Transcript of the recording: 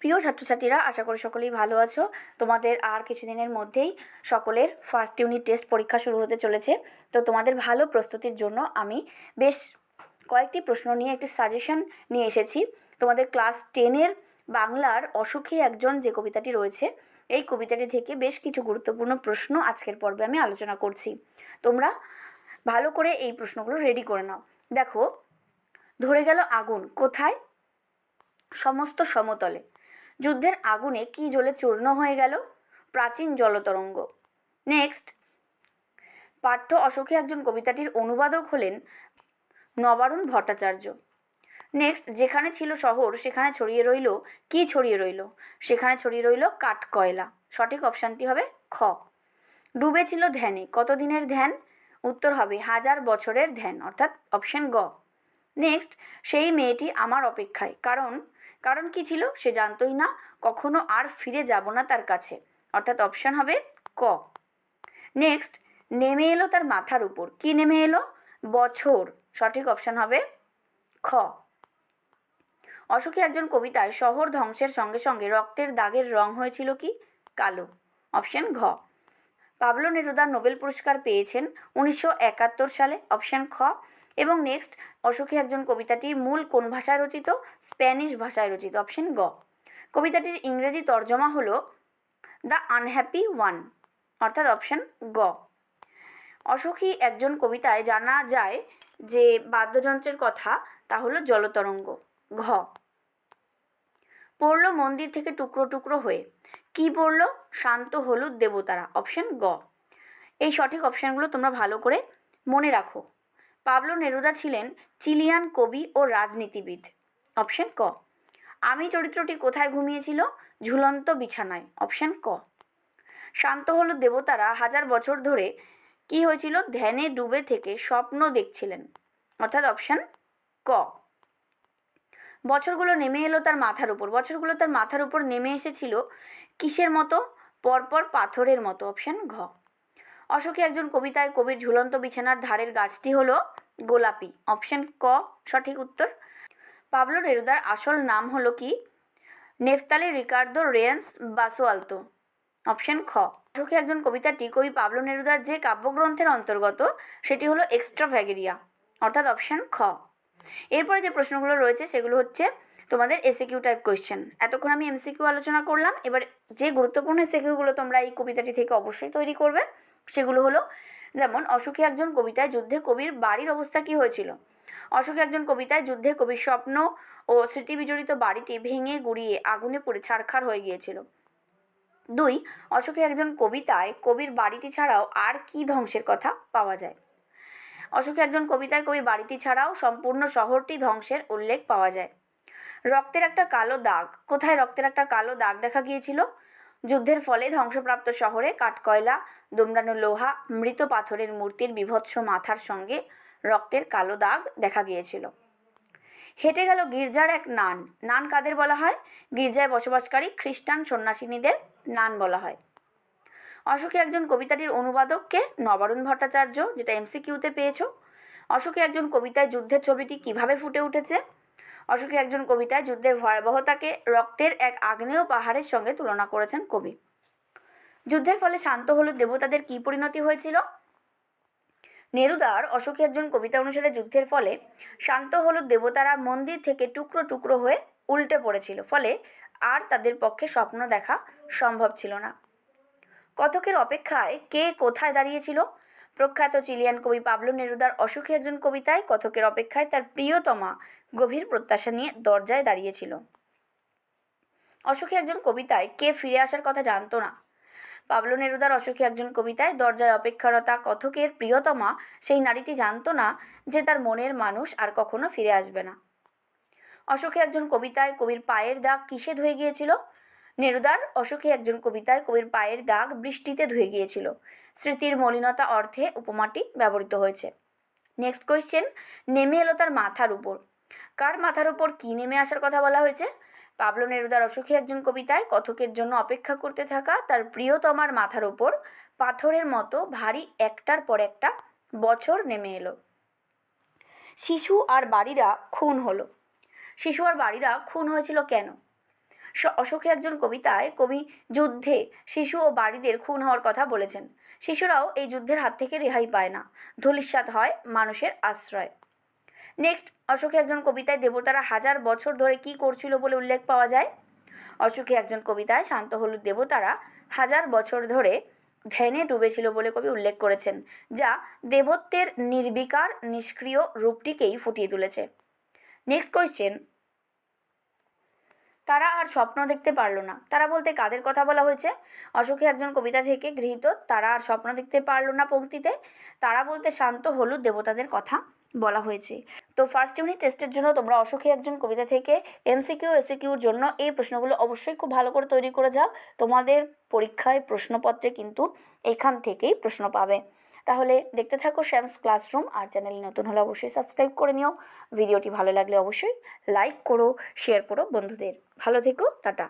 প্রিয় ছাত্রছাত্রীরা, আশা করি সকলেই ভালো আছো। তোমাদের আর কিছুদিনের মধ্যেই সকলের ফার্স্ট ইউনিট টেস্ট পরীক্ষা শুরু হতে চলেছে। তো তোমাদের ভালো প্রস্তুতির জন্য আমি বেশ কয়েকটি প্রশ্ন নিয়ে একটি সাজেশন নিয়ে এসেছি। তোমাদের ক্লাস টেনের বাংলার অসুখী একজন যে কবিতাটি রয়েছে, এই কবিতাটি থেকে বেশ কিছু গুরুত্বপূর্ণ প্রশ্ন আজকের পর্বে আমি আলোচনা করছি। তোমরা ভালো করে এই প্রশ্নগুলো রেডি করে নাও। দেখো, ধরে গেল আগুন, কোথায়? সমস্ত সমতলে। যুদ্ধের আগুনে কি জ্বলে চূর্ণ হয়ে গেল? প্রাচীন জলতরঙ্গ। নেক্সট। পাঠ্য অসুখী একজন কবিতাটির অনুবাদক হলেন নবারুণ ভট্টাচার্য। নেক্সট, যেখানে ছিল শহর, সেখানে ছড়িয়ে রইল কি ছড়িয়ে রইল? সেখানে ছড়িয়ে রইল কাঠকয়লা সঠিক অপশানটি হবে খ। ডুবে ছিল ধ্যানে। কতদিনের ধ্যান? উত্তর হবে হাজার বছরের ধ্যান, অর্থাৎ অপশান গ। নেক্সট, সেই মেয়েটি আমার অপেক্ষায়। কারণ কারণ কি ছিল সে জানতোই না, কখনো আর ফিরে যাব না তার কাছে। অর্থাৎ অপশান হবে ক। নেক্সট নেমে এলো তার মাথার উপর। কি নেমে এলো? বছর। সঠিক অপশান হবে খ। অসুখী একজন কবিতায় শহর ধ্বংসের সঙ্গে সঙ্গে রক্তের দাগের রং হয়েছিল কি? কালো। অপশান ঘ। পাবলো নেরুদা নোবেল পুরস্কার পেয়েছেন উনিশশো একাত্তর সালে। অপশান খ। এবং নেক্সট অসুখী একজন কবিতাটি মূল কোন ভাষায় রচিত? স্প্যানিশ ভাষায় রচিত অপশান গ। কবিতাটির ইংরেজি তর্জমা হলো দ্য আনহ্যাপি ওয়ান অর্থাৎ অপশান গ। অসুখী একজন কবিতায় জানা যায় যে বাদ্যযন্ত্রের কথা, তা হলো জলতরঙ্গ। ঘ। পড়ল মন্দির থেকে টুকরো টুকরো হয়ে। কি পড়ল? শান্ত হলুদ দেবতারা অপশান গ। এই সঠিক অপশানগুলো তোমরা ভালো করে মনে রাখো। পাবলো নেরুদা ছিলেন চিলিয়ান কবি ও রাজনীতিবিদ। অপশান ক। আমি চরিত্রটি কোথায় ঘুমিয়েছিল? ঝুলন্ত বিছানায়। অপশান ক। শান্ত হলো দেবতারা হাজার বছর ধরে কি হয়েছিল? ধ্যানে ডুবে থেকে স্বপ্ন দেখছিলেন। অর্থাৎ অপশান ক। বছরগুলো নেমে এলো তার মাথার উপর। বছরগুলো তার মাথার উপর নেমে এসেছিল কিসের মতো? পরপর পাথরের মতো। অপশান ঘ। অশোকে একজন কবিতায় কবির ঝুলন্ত বিছানার ধারের গাছটি হলো গোলাপি। অপশন ক, সঠিক উত্তর। পাবলো নেরুদার আসল নাম হলো কি? Neftali Ricardo Reyes Basoalto. Option খ অশোকে একজন কবিতাটি কবি পাবলো নেরুদার যে কাব্যগ্রন্থের অন্তর্গত, সেটি হলো এক্সট্রা ভ্যাগেরিয়া অর্থাৎ অপশন খ। এরপরে যে প্রশ্নগুলো রয়েছে, সেগুলো হচ্ছে তোমাদের এসিকিউ টাইপ কোয়েশ্চেন। এতক্ষণ আমি এমসিকিউ আলোচনা করলাম। এবার যে গুরুত্বপূর্ণ এসিকিউগুলো তোমরা এই কবিতাটি থেকে অবশ্যই তৈরি করবে সেগুলো হলো, যেমন অসুখী একজন কবিতায় যুদ্ধে কবির বাড়ির অবস্থা কী হয়েছিল? অসুখী একজন কবিতায় যুদ্ধে কবির স্বপ্ন ও স্মৃতিবিজড়িত বাড়িটি ভেঙে গুড়িয়ে আগুনে পড়ে ছারখার হয়ে গিয়েছিল। দুই অসুখী একজন কবিতায় কবির বাড়িটি ছাড়াও আর কি ধ্বংসের কথা পাওয়া যায়? অশোকে একজন কবিতায় কবি বাড়িটি ছাড়াও সম্পূর্ণ শহরটি ধ্বংসের উল্লেখ পাওয়া যায়। রক্তের একটা কালো দাগ, কোথায় রক্তের একটা কালো দাগ দেখা গিয়েছিল? যুদ্ধের ফলে ধ্বংসপ্রাপ্ত শহরে কাঠকয়লা, দুমড়ানো লোহা, মৃত পাথরের মূর্তির বিভৎস মাথার সঙ্গে রক্তের কালো দাগ দেখা গিয়েছিল। হেঁটে গেল গির্জার এক নান। নান কাদের বলা হয়? গির্জায় বসবাসকারী খ্রিস্টান সন্ন্যাসিনীদের নান বলা হয়। অশোকে একজন কবিতাটির অনুবাদককে নবারুণ ভট্টাচার্য, যেটা এমসিকিউতে পেয়েছ। অশোকে একজন কবিতায় যুদ্ধের ছবিটি কীভাবে ফুটে উঠেছে? অশোকে একজন কবিতায় যুদ্ধের ভয়াবহতাকে রক্তের এক আগ্নেয় পাহাড়ের সঙ্গে তুলনা করেছেন কবি। যুদ্ধের ফলে শান্ত হলুদ দেবতাদের কী পরিণতি হয়েছিল? নেরুদার অশোকে একজন কবিতা অনুসারে যুদ্ধের ফলে শান্ত হলুদ দেবতারা মন্দির থেকে টুকরো টুকরো হয়ে উল্টে পড়েছিল, ফলে আর তাদের পক্ষে স্বপ্ন দেখা সম্ভব ছিল না। কথকের অপেক্ষায় কে কোথায় দাঁড়িয়েছিল? প্রখ্যাত চিলিয়ান কবি পাবলো নেরুদার অসুখী একজন কবিতায় কথকের অপেক্ষায় তার প্রিয়তমা গভীর প্রত্যাশা নিয়ে দরজায় দাঁড়িয়েছিল। অসুখী একজন কবিতায় কে ফিরে আসার কথা জানতো না। পাবলো নেরুদার অসুখী একজন কবিতায় দরজায় অপেক্ষারতা কথকের প্রিয়তমা সেই নারীটি জানতো না যে তার মনের মানুষ আর কখনো ফিরে আসবে না। অসুখী একজন কবিতায় কবির পায়ের দাগ কিসে ধুয়ে গিয়েছিল? নেরুদার অসুখী একজন কবিতায় কবির পায়ের দাগ বৃষ্টিতে ধুয়ে গিয়েছিল। স্মৃতির মলিনতা অর্থে উপমাটি ব্যবহৃত হয়েছে। নেক্সট কোয়েশ্চেন নেমে এলো তার মাথার উপর। কার মাথার উপর কী নেমে আসার কথা বলা হয়েছে? পাবলো নেরুদার অসুখী একজন কবিতায় কথকের জন্য অপেক্ষা করতে থাকা তার প্রিয়তমার মাথার ওপর পাথরের মতো ভারী একটার পর একটা বছর নেমে এলো। শিশু আর বাড়িরা খুন হলো। শিশু আর বাড়িরা খুন হয়েছিল কেন? অশোকে একজন কবিতায় কবি যুদ্ধে শিশু ও বাড়িদের খুন হওয়ার কথা বলেছেন। শিশুরাও এই যুদ্ধের হাত থেকে রেহাই পায় না। ধূলিসাৎ হয় মানুষের আশ্রয়। নেক্সট, অশোকে একজন কবিতায় দেবতারা হাজার বছর ধরে কি করছিল বলে উল্লেখ পাওয়া যায়? অশোকে একজন কবিতায় শান্ত হলুদ দেবতারা হাজার বছর ধরে ধ্যানে ডুবেছিল বলে কবি উল্লেখ করেছেন, যা দেবত্বের নির্বিকার নিষ্ক্রিয় রূপটিকেই ফুটিয়ে তুলেছে। নেক্সট কোয়েশ্চেন তারা আর স্বপ্ন দেখতে পারল না। তারা বলতে, কাদের কথা বলা হয়েছে? অশোকে একজন কবিতা থেকে গৃহীত, তারা আর স্বপ্ন দেখতে পারল না পংক্তিতে তারা বলতে, শান্ত হলুদ দেবতাদের কথা বলা হয়েছে। তো ফার্স্ট ইউনিট টেস্টের জন্য তোমরা অসুখী একজন কবিতা থেকে এমসিকিউ এসিকিউর জন্য এই প্রশ্নগুলো অবশ্যই খুব ভালো করে তৈরি করে যাও। তোমাদের পরীক্ষায় প্রশ্নপত্রে কিন্তু এখান থেকেই প্রশ্ন পাবে। তাহলে দেখতে থাকো শ্যামস ক্লাসরুম। আর চ্যানেলে নতুন হলে অবশ্যই সাবস্ক্রাইব করে নিও। ভিডিওটি ভালো লাগলে অবশ্যই লাইক করো, শেয়ার করো বন্ধুদের। ভালো থেকো, টাটা।